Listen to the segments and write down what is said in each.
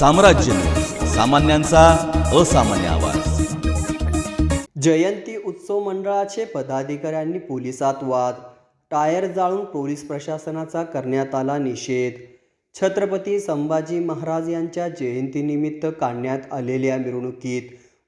साम्राज्य. सामान्यांचा असामान्य आवाज. जयंती उत्सव मंडळाचे पदाधिकाऱ्यांनी पोलिसात वाद. टायर जाळून पोलीस प्रशासनाचा करण्यात आला निषेध. छत्रपती संभाजी महाराज यांच्या जयंतीनिमित्त काढण्यात आलेल्या मिरवणुकीत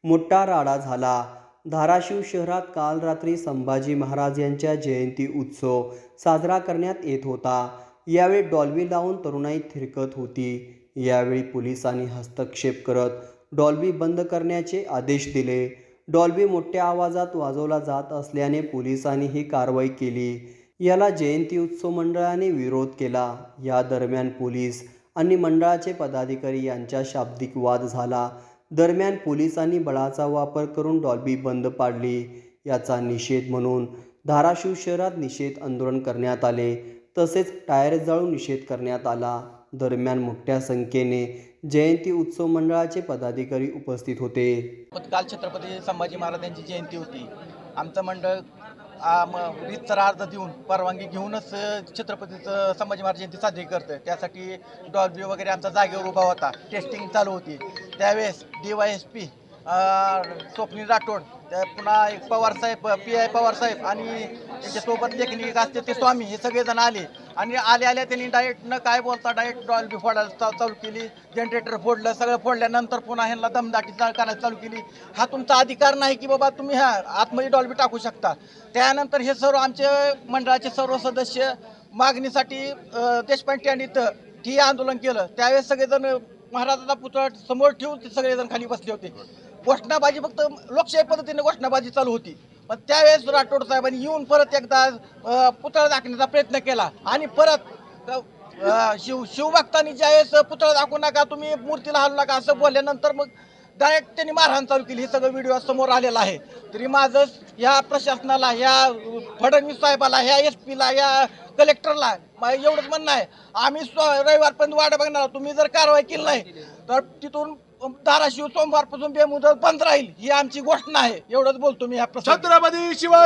मोठा राडा झाला. धाराशिव शहरात काल रात्री संभाजी महाराज यांच्या जयंती उत्सव साजरा करण्यात येत होता. यावेळी डॉल्बी लावून तरुणाई थिरकत होती. यावेळी पोलिसांनी हस्तक्षेप करत डॉल्बी बंद करण्याचे आदेश दिले. डॉल्बी मोठ्या आवाजात वाजवला जात असल्याने पोलिसांनी ही कारवाई केली. याला जयंती उत्सव मंडळाने विरोध केला. या दरम्यान पोलीस आणि मंडळाचे पदाधिकारी यांच्या शाब्दिक वाद झाला. दरम्यान पोलिसांनी बळाचा वापर करून डॉल्बी बंद पाडली. याचा निषेध म्हणून धाराशिव शहरात निषेध आंदोलन करण्यात आले. तसेच टायर जाळून निषेध करण्यात आला. दरम्यान मोठ्या संख्येने जयंती उत्सव मंडळाचे पदाधिकारी उपस्थित होते. काल छत्रपती संभाजी महाराजांची जयंती होती. आमचं मंडळ आ, रीतसर अर्ज देऊन परवानगी घेऊनच छत्रपतीचं संभाजी महाराज जयंती साजरी करतं त्यासाठी डॉल्बी वगैरे आमचा जागेवर उभा होता. टेस्टिंग चालू होती. त्यावेळेस D Y S P Swapnil Rathod पुन्हा एक पवार साहेब पी आय पवार साहेब आणि त्याच्यासोबत लेखनिक असते ते स्वामी हे सगळेजण आले. आणि आले आल्या त्यांनी डायरेक्ट न काय बोलता डायरेक्ट डॉल्बी फोडायला चा- चालू केली. जनरेटर फोडलं सगळं फोडल्यानंतर पुन्हा ह्यांना दमदाटी करायला चालू केली. हा तुमचा अधिकार नाही की बाबा तुम्ही ह्या आतमध्ये डॉल्बी टाकू शकता. त्यानंतर हे सर्व आमचे मंडळाचे सर्व सदस्य मागणीसाठी देशपांडे यांनी ठी आंदोलन केलं. त्यावेळेस सगळेजण महाराजाचा पुतळा समोर ठेवून ते सगळेजण खाली बसले होते. घोषणाबाजी फक्त लोकशाही पद्धतीने घोषणाबाजी चालू होती. पण त्यावेळेस राठोड साहेबांनी येऊन परत एकदा पुतळा दाखवण्याचा प्रयत्न केला. आणि परत शिव शिवभक्तांनी ज्यावेळेस पुतळा दाखवू नका तुम्ही मूर्तीला हलू नका असं बोलल्यानंतर मग डायरेक्ट त्यांनी मारहाण चालू केली. हे सगळं व्हिडिओ समोर आलेला आहे. तरी माझं ह्या प्रशासनाला ह्या फडणवीस साहेबाला ह्या एस पीला या कलेक्टरला एवढंच म्हणणं आहे. आम्ही स्व- रविवारपर्यंत वाट बघणार. आहोत. तुम्ही जर कारवाई केली नाही तर तिथून धाराशिव सोमवारपासून बेमुदत बंद राहील ही आमची घोषणा आहे एवढंच बोलतो मी ह्या प्रसंगी. छत्रपती शिवाजी